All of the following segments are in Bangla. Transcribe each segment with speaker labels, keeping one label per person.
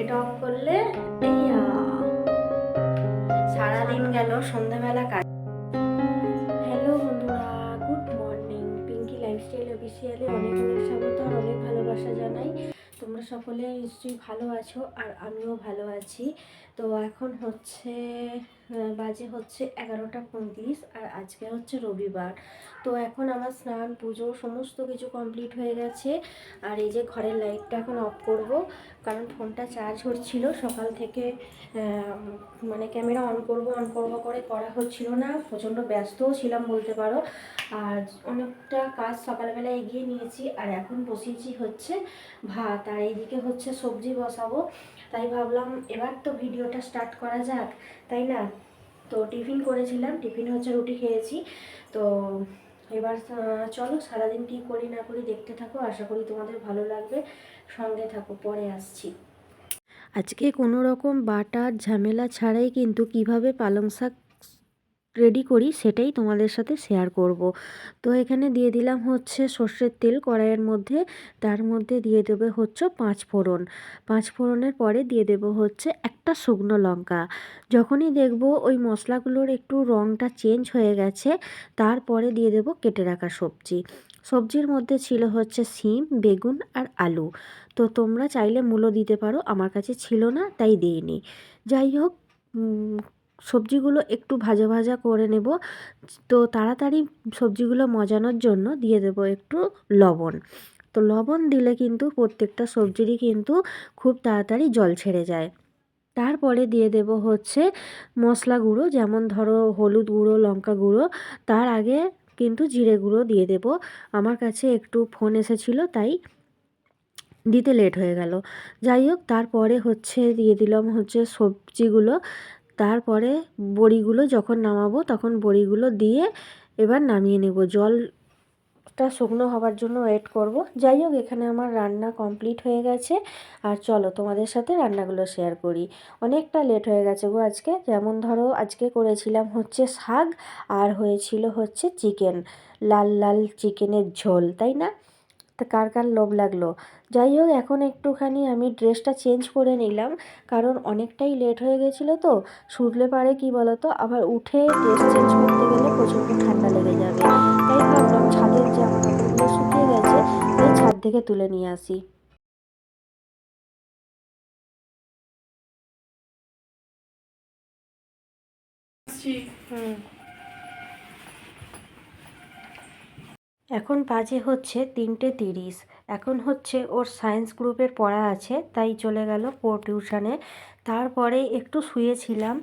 Speaker 1: এটা অফ করলে? সারাদিন গেল সন্ধ্যাবেলা কাজ। হ্যালো বন্ধুরা গুড মর্নিং পিঙ্কি লাইফস্টাইল অফিসিয়ালে অনেক অনেক স্বাগত আর অনেক ভালোবাসা জানাই। তোমরা সকলে নিশ্চয়ই ভালো আছো আর আমিও ভালো আছি। তো এখন হচ্ছে বাজে হচ্ছে এগারোটা পঁয়ত্রিশ আর আজকে হচ্ছে রবিবার। তো এখন আমার স্নান, পুজো সমস্ত কিছু কমপ্লিট হয়ে গেছে। আর এই যে ঘরের লাইটটা এখন অফ করব, কারণ ফোনটা চার্জ হচ্ছিল। সকাল থেকে মানে ক্যামেরা অন করব অন করব করে করা হচ্ছিল না। প্রচণ্ড ব্যস্তও ছিলাম বলতে পারো। আর অনেকটা কাজ সকালবেলা এগিয়ে নিয়েছি। আর এখন বসিয়েছি হচ্ছে ভাত। আর এইদিকে হচ্ছে সবজি বসাবো। তাই ভাবলাম এবার তো ভিডিওটা স্টার্ট করা যাক, তাই না? তো টিফিন করেছিলাম, টিফিন হচ্ছে রুটি খেয়েছি। তো এবার চলো সারাদিন কী করি না করি দেখতে থাকো, আশা করি তোমাদের ভালো লাগবে। সঙ্গে থাকো, পরে আসছি। আজকে কোনো রকম বাটার ঝামেলা ছাড়াই কিন্তু কীভাবে পালং শাক রেডি করি, সেটাই তোমাদের সাথে শেয়ার করব। তো এখানে দিয়ে দিলাম হচ্ছে সর্ষের তেল কড়াইয়ের মধ্যে, তার মধ্যে দিয়ে দেবে হচ্ছে পাঁচ ফোড়ন। পাঁচ ফোড়নের পরে দিয়ে দেব হচ্ছে একটা শুকনো লঙ্কা। যখনই দেখব ওই মশলাগুলোর একটু রঙটা চেঞ্জ হয়ে গেছে, তারপরে দিয়ে দেব কেটে রাখা সবজি। সবজির মধ্যে ছিল হচ্ছে শিম, বেগুন আর আলু। তো তোমরা চাইলে মূলো দিতে পারো, আমার কাছে ছিল না, তাই দিইনি। যাই হোক সবজিগুলো একটু ভাজা ভাজা করে নেব। তো তাড়াতাড়ি সবজিগুলো মজানোর জন্য দিয়ে দেব একটু লবণ। তো লবণ দিলে কিন্তু প্রত্যেকটা সবজিরই কিন্তু খুব তাড়াতাড়ি জল ছেড়ে যায়। তারপরে দিয়ে দেব হচ্ছে মশলা গুঁড়ো, যেমন ধরো হলুদ গুঁড়ো, লঙ্কা গুঁড়ো। তার আগে কিন্তু জিরে গুঁড়ো দিয়ে দেব। আমার কাছে একটু ফোন এসেছিল, তাই দিতে লেট হয়ে গেল। যাই হোক, তারপরে হচ্ছে দিয়ে দিলাম হচ্ছে সবজিগুলো। তারপরে বড়িগুলো যখন নামাবো, তখন বড়িগুলো দিয়ে এবার নামিয়ে নেব। জলটা শুকনো হওয়ার জন্য ওয়েট করব। যাই হোক, এখানে আমার রান্না কমপ্লিট হয়ে গেছে। আর চলো, তোমাদের সাথে রান্নাগুলো শেয়ার করি। অনেকটা লেট হয়ে গেছে গো আজকে। যেমন ধরো, আজকে করেছিলাম হচ্ছে শাক আর হয়েছিল হচ্ছে চিকেন লাল লাল চিকেনের ঝোল, তাই না? তা কার কার লোভ লাগল। যাই হোক এখন একটুখানি আমি ড্রেসটা চেঞ্জ করে নিলাম কারণ অনেকটাই লেট হয়ে গেছিল তো। শুধলে পারে কি বলতো? আবার উঠে ড্রেস চেঞ্জ করতে গেলে প্রচণ্ড ঠান্ডা লেগে যাবে। তাই ভাবলাম ছাদের জামা কাপড়গুলো শুকিয়ে গেছে তাই ছাদ থেকে তুলে নিয়ে আসি। হুম। এখন বাজে হচ্ছে তিনটে তিরিশ। এখন হচ্ছে ওর সায়েন্স গ্রুপের পড়া আছে, তাই চলে গেল পো টিউশনে। তারপরে একটু শুয়েছিলাম,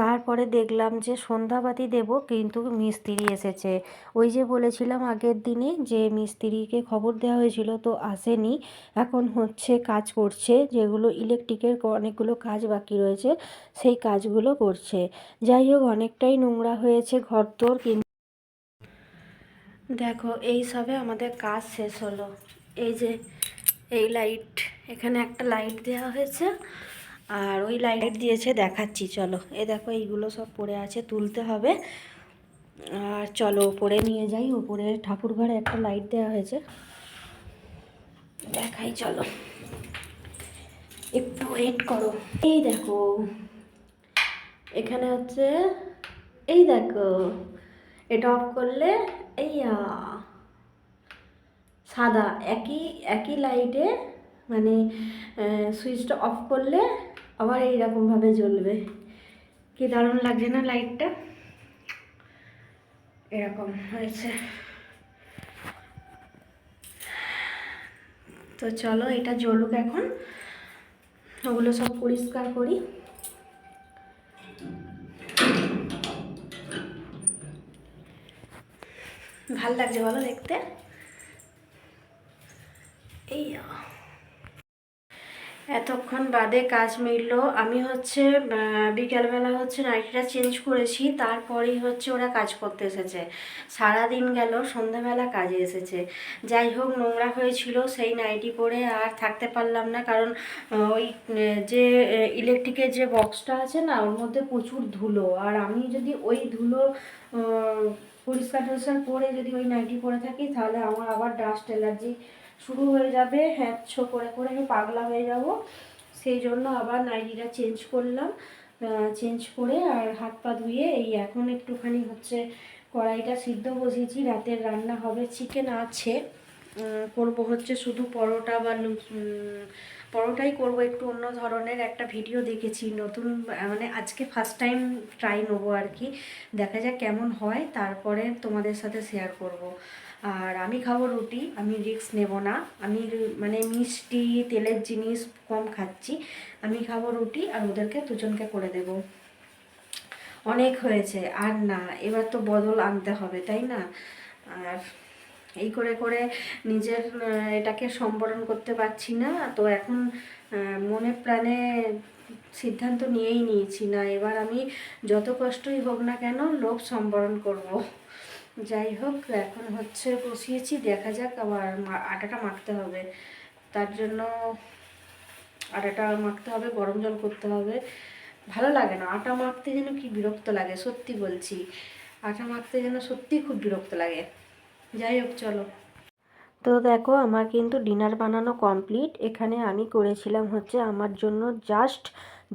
Speaker 1: তারপরে দেখলাম যে সন্ধ্যাবাতি দেব, কিন্তু মিস্ত্রি এসেছে। ওই যে বলেছিলাম আগের দিনে যে মিস্ত্রিকে খবর দেওয়া হয়েছিল, তো আসেনি। এখন হচ্ছে কাজ করছে, যেগুলো ইলেকট্রিকের অনেকগুলো কাজ বাকি রয়েছে, সেই কাজগুলো করছে। যাই হোক, অনেকটাই নোংরা হয়েছে ঘর তোর কিন্তু দেখো, এই সবে আমাদের কাজ শেষ হলো। এই যে, এই লাইট এখানে একটা লাইট দেওয়া হয়েছে, আর ওই লাইট দিয়েছে দেখাচ্ছি, চলো। এ দেখো, এইগুলো সব পড়ে আছে, তুলতে হবে। আর চলো, ওপরে নিয়ে যাই, ওপরে ঠাকুর ঘরে একটা লাইট দেওয়া হয়েছে। দেখাই, চলো। একটু ওয়েট করো। এই দেখো, এখানে হচ্ছে, এই দেখো, এটা অফ করলে এই আ, সাদা একই একই লাইটে মানে সুইচটা অফ করলে আবার এইরকমভাবে জ্বলবে। কি দারুণ লাগছে না লাইটটা এরকম হয়েছে। তো চলো এটা জ্বলুক এখন। ওগুলো সব পরিষ্কার করি। ভালো লাগছে বলো দেখতে। এই এতক্ষণ বাদে কাজ মিললো। আমি হচ্ছে বিকেলবেলা হচ্ছে নাইটিটা চেঞ্জ করেছি, তারপরেই হচ্ছে ওরা কাজ করতে এসেছে। সারা দিন গেল, সন্ধ্যাবেলা কাজে এসেছে। যাই হোক, নোংরা হয়েছিল, সেই নাইটি পরে আর থাকতে পারলাম না, কারণ ওই যে ইলেকট্রিকের যে বক্সটা আছে না, ওর মধ্যে প্রচুর ধুলো। আর আমি যদি ওই ধুলো পরিষ্কার টরিষ্কার পরে যদি ওই নাইটি পরে থাকি, তাহলে আমার আবার ডাস্ট অ্যালার্জি শুরু হয়ে যাবে। হ্যাঁ ছো করে করে আমি পাগলা হয়ে যাব। সেই জন্য আবার নাইটিটা চেঞ্জ করলাম। চেঞ্জ করে আর হাত পা ধুয়ে এই এখন একটুখানি হচ্ছে কড়াইটা সিদ্ধ বসেছি রাতের রান্না হবে। চিকেন আছে। করব হচ্ছে শুধু পরোটা বা পরোটাই করব। একটু অন্য ধরনের একটা ভিডিও দেখেছি, নতুন মানে আজকে ফার্স্ট টাইম ট্রাই নেব আর কি। দেখা যাক কেমন হয়, তারপরে তোমাদের সাথে শেয়ার করব। আর আমি খাব রুটি, আমি রিস্ক নেব না। আমি মানে মিষ্টি, তেলের জিনিস কম খাচ্ছি। আমি খাব রুটি আর ওদেরকে দুজনকে করে দেব। অনেক হয়েছে, আর না, এবার তো বদল আনতে হবে, তাই না? আর এই করে করে নিজের এটাকে সম্বরণ করতে পারছি না। তো এখন মনে প্রাণে সিদ্ধান্ত নিয়েই নিয়েছি না, এবার আমি যত কষ্টই হোক না কেন লোভ সম্বরণ করব। যাই হোক, এখন হচ্ছে বসিয়েছি, দেখা যাক আবার আটাটা মাখতে হবে। তার জন্য আটাটা মাখতে হবে, গরম জল করতে হবে। ভালো লাগে না, আটা মাখতে যেন কি বিরক্ত লাগে, সত্যি বলছি। আটা মাখতে যেন সত্যি খুব বিরক্ত লাগে। যাই হোক, চলো। তো দেখো, আমার কিন্তু ডিনার বানানো কমপ্লিট। এখানে আমি করেছিলাম হচ্ছে আমার জন্য জাস্ট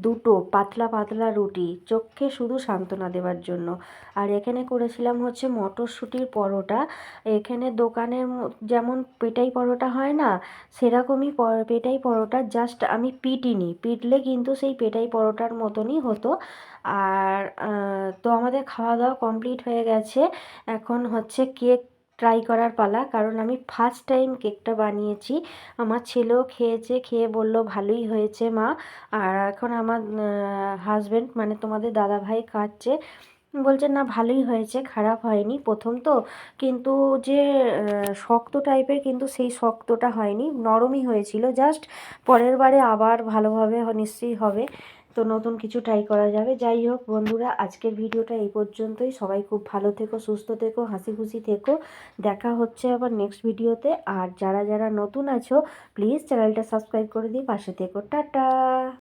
Speaker 1: দুটো পাতলা পাতলা রুটি চোখে শুধু সান্ত্বনা দেওয়ার জন্য। আর এখানে করেছিলাম হচ্ছে মটরশুঁটির পরোটা। এখানে দোকানের যেমন পেটাই পরোটা হয় না, সেরকমই পেটাই পরোটা জাস্ট আমি পিটিনি। পিটলে কিন্তু সেই পেটাই পরোটার মতনই হতো। আর তো আমাদের খাওয়া দাওয়া কমপ্লিট হয়ে গেছে। এখন হচ্ছে কেক ট্রাই করার পালা। কারণ আমি ফার্স্ট টাইম কেকটা বানিয়েছি। আমার ছেলেও খেয়েছে, খেয়ে বলল, ভালোই হয়েছে মা। আর এখন আমার হাজব্যান্ড মানে তোমাদের দাদা ভাই খাচ্ছে বলছে, না, ভালোই হয়েছে, খারাপ হয়নি প্রথম তো। কিন্তু যে শক্ত টাইপের কিন্তু সেই শক্তটা হয়নি। নরমই হয়েছিল। জাস্ট পরের বারে আবার ভালোভাবে নিশ্চয়ই হবে। তো নতুন কিছু ট্রাই করা যাবে। যাই হোক বন্ধুরা, আজকের ভিডিওটা এই পর্যন্তই। সবাই খুব ভালো থেকো, সুস্থ থেকো, হাসি খুশি থেকো। দেখা হচ্ছে আবার নেক্সট ভিডিওতে আর যারা যারা নতুন আছো প্লিজ চ্যানেলটা সাবস্ক্রাইব করে দিই। পাশে থেকো। টাটা!